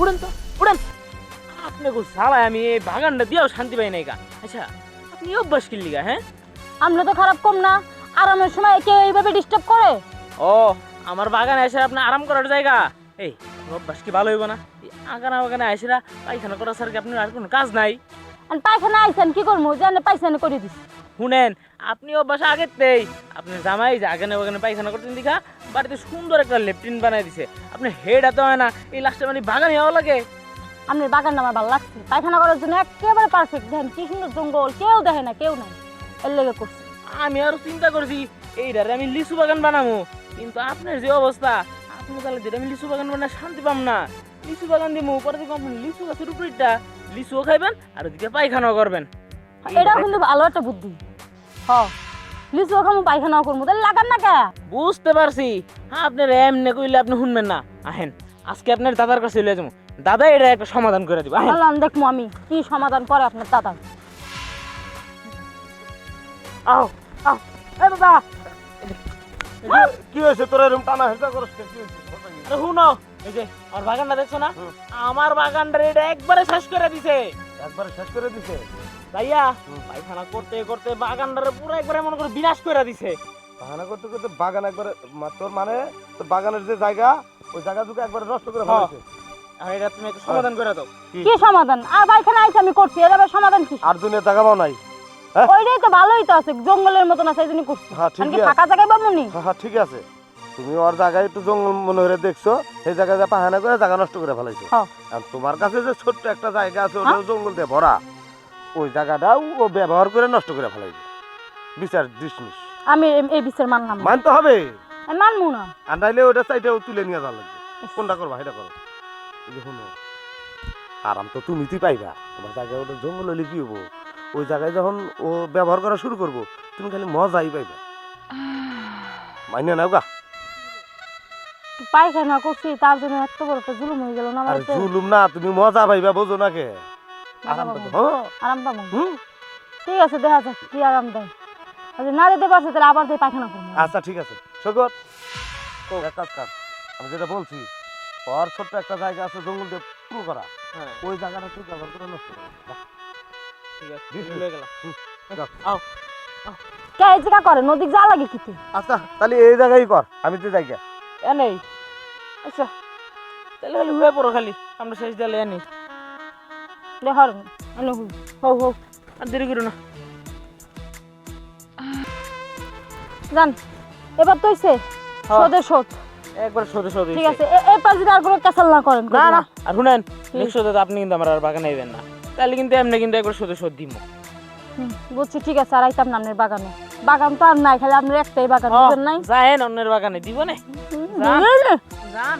উড়েন তো উড়েন। আপনি গো সালায় আমি এই বাগানটা দিয়েও শান্তি পাই নাই গা। আচ্ছা আপনি অভ্যাস কিনলি গা হ্যাঁ? আমরা তো খারাপ কম না আরামের সময় কেউ এইভাবে ডিস্টার্ব করে। ও আমার বাগানে এসে আপনি আরাম করার জায়গা। এই অভ্যাস কি ভালো হইব না? আগানা বাগানে আইসিরা পায়খানা করার স্যার আপনার আর কোনো কাজ নাই? আর পায়খানা আইছেন কি করব? জানে পায়খানা করে দিস শুনেন আপনি অভ্যাস আগের তেই আপনার জামাই যে আগানে বাগানে পায়খানা করতেন দেখা বাড়িতে সুন্দর একটা লেফটিন বানাই দিছে। আপনি হেড এত হয় না এই লাস্টে মানে বাগানে যাওয়া লাগে। আপনার বাগান আমার ভালো লাগছে। পায়খানা করার জন্য একেবারে পারফেক্ট দেখেন কি সুন্দর জঙ্গল কেউ দেখে না কেউ নাই। এর লেগে করছে। আমি আরও চিন্তা করছি এইটারে আমি লিচু বাগান বানাবো কিন্তু আপনার যে অবস্থা আপনি তাহলে যেটা আমি লিচু বাগান বানায় শান্তি পাম না। লিচু বাগান দিব পরে দেখব আপনি লিচু গাছের উপরেটা লিচুও খাইবেন আর ওদিকে পায়খানাও করবেন। এটাও কিন্তু ভালো একটা বুদ্ধি। হ। লিচু খামু পায়খানাও করব তাহলে লাগান না কে? বুঝতে পারছি। হ্যাঁ আপনার এমনি কইলে আপনি শুনবেন না। আহেন আজকে আপনার দাদার কাছে চলে যাব। দাদা এটা একটা সমাধান করে দিব আহেন। দেখব আমি কি সমাধান করে আপনার দাদা। আও আও এ দাদা। কি হয়েছে তোর এরকম টানা কি? হয়েছে? শুনো এই যে আমার বাগানটা দেখছ না। আমার বাগানটা এটা একবারে শেষ করে দিছে। একবারে শেষ করে দিছে। ভাইয়া পায়খানা করতে করতে বাগানটারে পুরো একবারে মনে করে বিনাশ করে দিছে। বাগানা করতে করতে বাগান একবারে তোর মানে তোর বাগানের যে জায়গা ওই জায়গা দুটো একবারে নষ্ট করে হ্যাঁ। ফেলেছে। আর এটা তুমি একটু সমাধান করে দাও। কি? সমাধান? আর পায়খানা আইছে আমি করছি এর আবার সমাধান কি? আর দুনিয়া জায়গা পাও নাই ওইটাই তো ভালোই তো আছে জঙ্গলের মতন আছে এই জন্য করছি। হ্যাঁ আমি কি ঠিকই আছে। ফাঁকা জায়গায় পাবনি হ্যাঁ হ্যাঁ ঠিক আছে। তুমি ওর জায়গায় একটু জঙ্গল মনে করে দেখছ সেই জায়গায় যা পাহানা করে জায়গা নষ্ট করে ফেলাইছো। হ্যাঁ। আর তোমার কাছে যে ছোট্ট একটা জায়গা আছে ওটা জঙ্গল দিয়ে ভরা ওই জায়গাটাও ও ব্যবহার করে নষ্ট করে ফেলাইছে। বিচার ডিসমিস আমি এই- বিচার মানলাম মানতে হবে? মানবো না। আর নাইলে ওটা চাইটাও তুলে নিয়ে যাওয়া লাগবে। কোনটা করবা সেটা করো। শুনো আরাম তো তুমি তুই পাইবা। তোমার জায়গায় ওটা জঙ্গল হলে কি হব? ওই জায়গায় যখন ও ব্যবহার করা শুরু করব তুমি খালি মজাই পাইবা। মাইনে নাও গা। পায়খানা করছি তার জন্য এত বড় একটা জুলুম হয়ে গেল না আমার জুলুম না তুমি মজা পাইবা বোঝো না কে? আরাম পাবো। পাবো। আরাম পাবো। ঠিক আছে দেখা যাক কি আরাম দেয়। আর না দিতে পারছে তাহলে আবার দিয়ে পায়খানা করব আচ্ছা ঠিক আছে। সৈকত এক কাজ কর। আমি যেটা বলছি ওর ছোট্ট একটা জায়গা আছে জঙ্গল দিয়ে পুরো করা। হ্যাঁ। ওই জায়গাটা তুই ব্যবহার করে নষ্ট করো। বাহ, ঠিক আছে দিস গেলাম। আও। কে এই জায়গা করে? নদী যা লাগে কিছু আচ্ছা তাহলে এই জায়গায় কর। আমি তো জায়গা। এ নেই। আচ্ছা তাহলে খালি হয়ে পড়ো খালি আমরা শেষ দিলে এ নেই। দেখার এনে হুই হও হও আর দেরি করো না। জান এবার তো হইছে। সোদে সোদ। একবার সোজা সোজা ঠিক আছে যদি আর কোনো ক্যাসাল না করেন না না আর শুনেন। নেক্সট সোজা আপনি কিন্তু আমার আর বাগানে আইবেন না। তাহলে কিন্তু এমনি কিন্তু একবার সোজা সোজ দিব বুঝছি ঠিক আছে আর আইতাম না আপনার বাগানে। বাগান তো আর নাই খালি আপনার একটাই বাগান নাই? যায়েন অন্যের বাগানে দিব না হুম, যান। বুঝলেন? যান